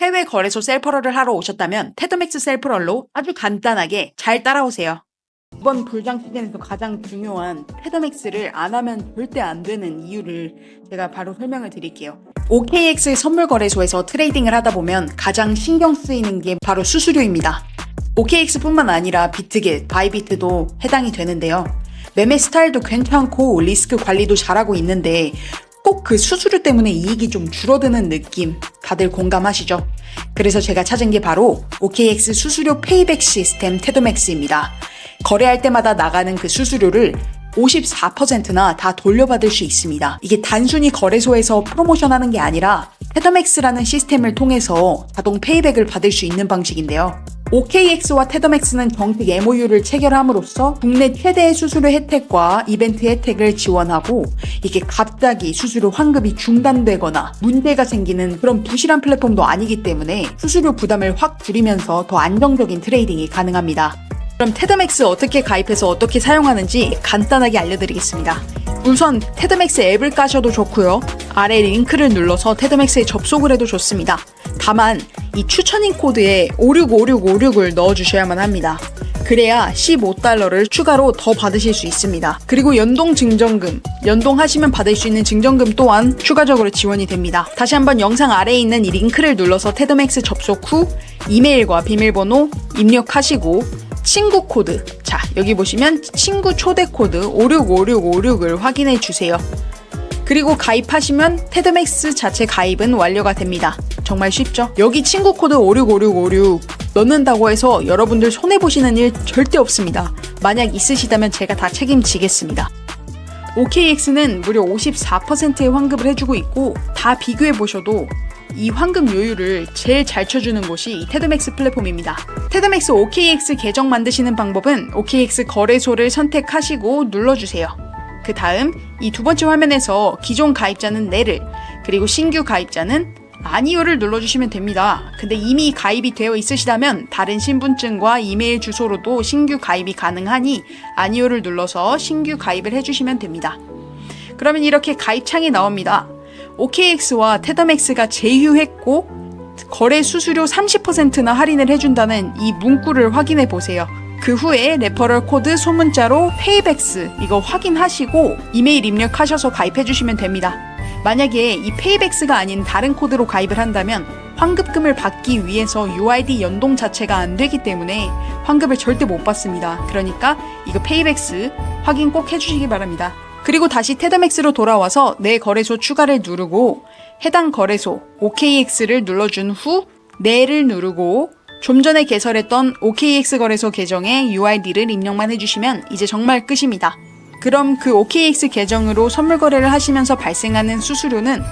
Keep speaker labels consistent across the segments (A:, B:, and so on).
A: 해외 거래소 셀프럴을 하러 오셨다면 테드맥스 셀프럴로 아주 간단하게 잘 따라오세요. 이번 불장 시즌에서 가장 중요한 테더맥스를 안 하면 절대 안 되는 이유를 제가 바로 설명을 드릴게요. OKX 선물 거래소에서 트레이딩을 하다 보면 가장 신경 쓰이는 게 바로 수수료입니다. OKX뿐만 아니라 비트겟, 바이비트도 해당이 되는데요. 매매 스타일도 괜찮고 리스크 관리도 잘하고 있는데 꼭 그 수수료 때문에 이익이 좀 줄어드는 느낌 다들 공감하시죠? 그래서 제가 찾은 게 바로 OKX 수수료 페이백 시스템 테도맥스입니다. 거래할 때마다 나가는 그 수수료를 54%나 다 돌려받을 수 있습니다. 이게 단순히 거래소에서 프로모션 하는 게 아니라 테더맥스라는 시스템을 통해서 자동 페이백을 받을 수 있는 방식인데요. OKX와 테더맥스는 정식 MOU를 체결함으로써 국내 최대의 수수료 혜택과 이벤트 혜택을 지원하고 이게 갑자기 수수료 환급이 중단되거나 문제가 생기는 그런 부실한 플랫폼도 아니기 때문에 수수료 부담을 확 줄이면서 더 안정적인 트레이딩이 가능합니다. 그럼 테드맥스 어떻게 가입해서 어떻게 사용하는지 간단하게 알려드리겠습니다. 우선 테드맥스 앱을 까셔도 좋고요. 아래 링크를 눌러서 테드맥스에 접속을 해도 좋습니다. 다만 이 추천인 코드에 565656을 넣어주셔야만 합니다. 그래야 15달러를 추가로 더 받으실 수 있습니다. 그리고 연동 증정금, 연동하시면 받을 수 있는 증정금 또한 추가적으로 지원이 됩니다. 다시 한번 영상 아래에 있는 이 링크를 눌러서 테드맥스 접속 후 이메일과 비밀번호 입력하시고 친구 코드. 자, 여기 보시면 친구 초대 코드 565656을 확인해 주세요. 그리고 가입하시면 테드맥스 자체 가입은 완료가 됩니다. 정말 쉽죠? 여기 친구 코드 565656 넣는다고 해서 여러분들 손해보시는 일 절대 없습니다. 만약 있으시다면 제가 다 책임지겠습니다. OKX는 무려 54%의 환급을 해주고 있고 다 비교해 보셔도 이 환급 요율을 제일 잘 쳐주는 곳이 이 테드맥스 플랫폼입니다. 테드맥스 OKX 계정 만드시는 방법은 OKX 거래소를 선택하시고 눌러주세요. 그 다음 이 두 번째 화면에서 기존 가입자는 네를 그리고 신규 가입자는 아니요를 눌러주시면 됩니다. 근데 이미 가입이 되어 있으시다면 다른 신분증과 이메일 주소로도 신규 가입이 가능하니 아니요를 눌러서 신규 가입을 해주시면 됩니다. 그러면 이렇게 가입창이 나옵니다. OKX와 테더맥스가 제휴했고 거래 수수료 30%나 할인을 해준다는 이 문구를 확인해 보세요. 그 후에 레퍼럴 코드 소문자로 페이백스 이거 확인하시고 이메일 입력하셔서 가입해 주시면 됩니다. 만약에 이 페이백스가 아닌 다른 코드로 가입을 한다면 환급금을 받기 위해서 UID 연동 자체가 안 되기 때문에 환급을 절대 못 받습니다. 그러니까 이거 페이백스 확인 꼭 해주시기 바랍니다. 그리고 다시 테드맥스로 돌아와서 내 거래소 추가를 누르고 해당 거래소 OKX를 눌러준 후 내를 누르고 좀 전에 개설했던 OKX 거래소 계정에 UID를 입력만 해주시면 이제 정말 끝입니다. 그럼 그 OKX 계정으로 선물 거래를 하시면서 발생하는 수수료는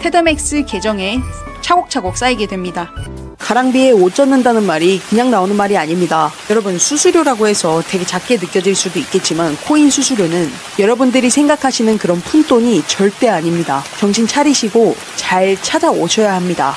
A: 테더맥스 계정에 차곡차곡 쌓이게 됩니다.
B: 가랑비에 옷 젖는다는 말이 그냥 나오는 말이 아닙니다. 여러분 수수료라고 해서 되게 작게 느껴질 수도 있겠지만 코인 수수료는 여러분들이 생각하시는 그런 푼돈이 절대 아닙니다. 정신 차리시고 잘 찾아오셔야 합니다.